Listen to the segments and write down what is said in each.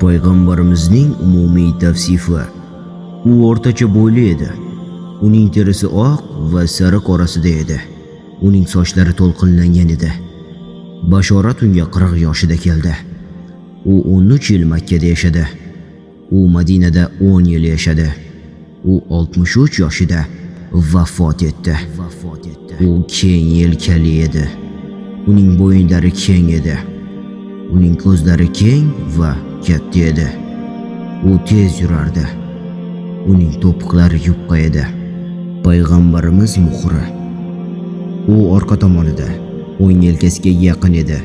payg'ambarimizning umumiy tavsifi. U o'rtacha bo'yli edi. Uning terisi oq va sariq orasida edi. Uning sochlari to'lqinlangan edi. Bashorat unga 40 yoshida keldi. U 13 yil makkada yashadi. U madinada 10 yil yashadi. U 63 yoshida vafot etdi. U keng yelkali edi. Uning bo'yinlari keng edi. Uning ko'zlari keng va katta edi u tez yurardi. Uning to'piqlari yupqa edi. Payg'ambarimiz muhri. U orqa tomonida o'ng yelkasiga yaqin edi.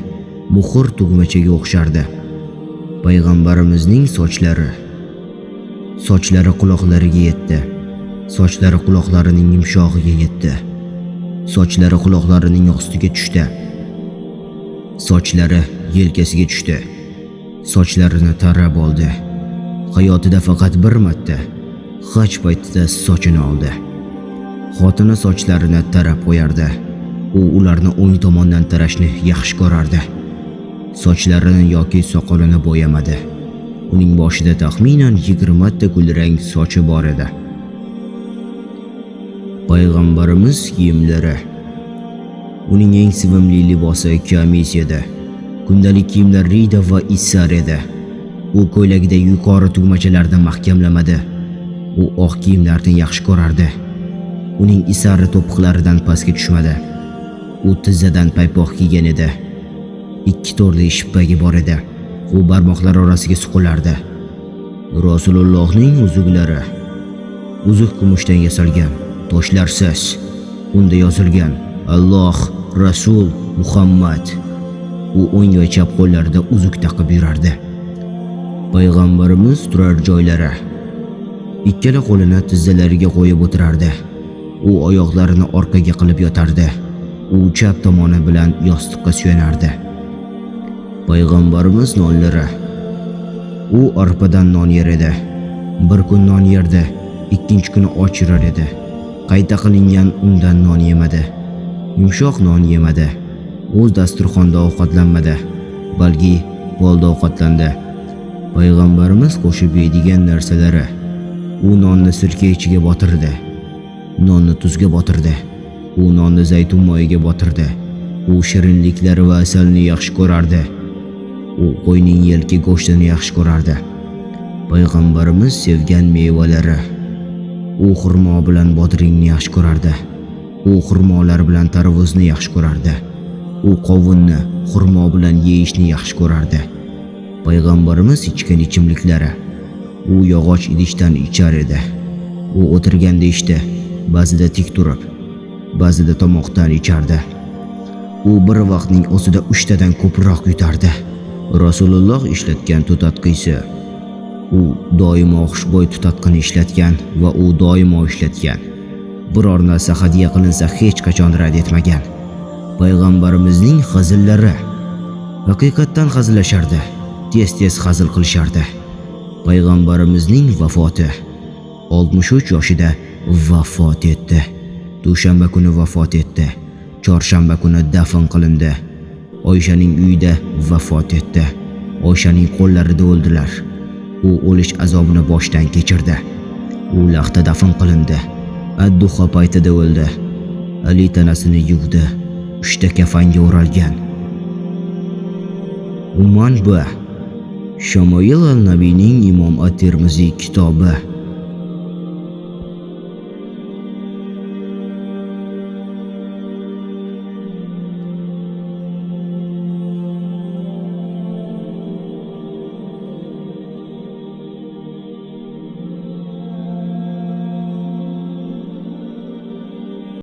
Muhr tugmachaga o'xshardi. Payg'ambarimizning sochlari. Sochlari quloqlariga yetdi. Sochlari quloqlarining yumshog'iga yetdi. Sochlari quloqlarining ostiga tushdi. Sochlari yelkasiga tushdi. Sochlarini tarab oldi. Hayotida faqat bir marta haj paytida sochini oldi. Xotini sochlarini tarab qo'yardi. U ularni o'ng tomondan tarashni yaxshi ko'rardi. Sochlarini yoki soqolini bo'yamadi. Uning boshida taxminan 20 ta kulrang sochi bor edi. Payg'ambarimiz kiyimlari. Uning eng sevimli libosi kamis edi. Kundalik kiyimlar rida va issar edi. U ko'ylagida yuqori tugmachalarni mahkamlamadi. U oq kiyimlarni yaxshi ko'rardi. Uning isari to'piqlaridan pastga tushmadi. U tizzadan paypoq kiygan edi. Ikki to'rli shippagi bor edi. U barmoqlar orasiga suqilardi rasulullohning uzuklari uzuk kumushdan yasalgan toshlarsiz unda yozilgan alloh rasul muhammad. U o'ng va chap qo'llarida uzuk taqib yurardi. Payg'ambarimiz turar joylari. Ikkala qo'lini tizzalariga qo'yib o'tirardi. U oyoqlarini orqaga qilib yotardi. U chap tomoni bilan yostiqqa suyanardi. Payg'ambarimiz nonlari. U arpadan non yer edi. Bir kun non yerdi ikkinchi kuni och yurar edi. Qayta qilingan undan non yemadi. Yumshoq non yemadi. O'z dasturxonda ovqatlanmadi balki bolda ovqatlandi. Payg'ambarimiz qo'shib yeydigan narsalari u nonni sirka ichiga botirdi nonni tuzga botirdi u nonni zaytun moyiga botirdi u shirinliklar va asalni yaxshi ko'rardi u qo'yning yelka go'shtini yaxshi ko'rardi. Payg'ambarimiz sevgan mevalari u xurmo bilan bodringni yaxshi ko'rardi u xurmolar bilan tarvuzni yaxshi ko'rardi. U qovunni xurmo bilan yeyishni yaxshi ko'rardi. Payg'ambarimiz ichgan ichimliklari. U yog'och idishdan ichar edi. U o'tirganda ishda ba'zida tik turib ba'zida tomoqdan ichardi. U bir vaqtning o'zida uchtadan ko'proq yutardi. Rasululloh ishlatgan tutatqisi u doimo xushbo'y tutatqini ishlatgan va u doimo ishlatgan. Biror narsa hadya qilinsa hech qachon rad etmagan. Payg'ambarimizning hazillari. Haqiqatdan hazillashardi tez tez hazil qilishardi. Payg'ambarimizning vafoti 63 yoshida vafot etdi. Dushanba kuni vafot etdi. Chorshanba kuni dafn qilindi. Oyshaning uyida vafot etdi. Oyshaning qo'llarida o'ldilar. U o'lish azobini boshdan kechirdi. U laxta dafn qilindi. Adduha paytida o'ldi. Ali tanasini yuvdi. Uchta kafanga o'ralgan. Manba shamoil al nabiyning imom at-termiziy kitobi.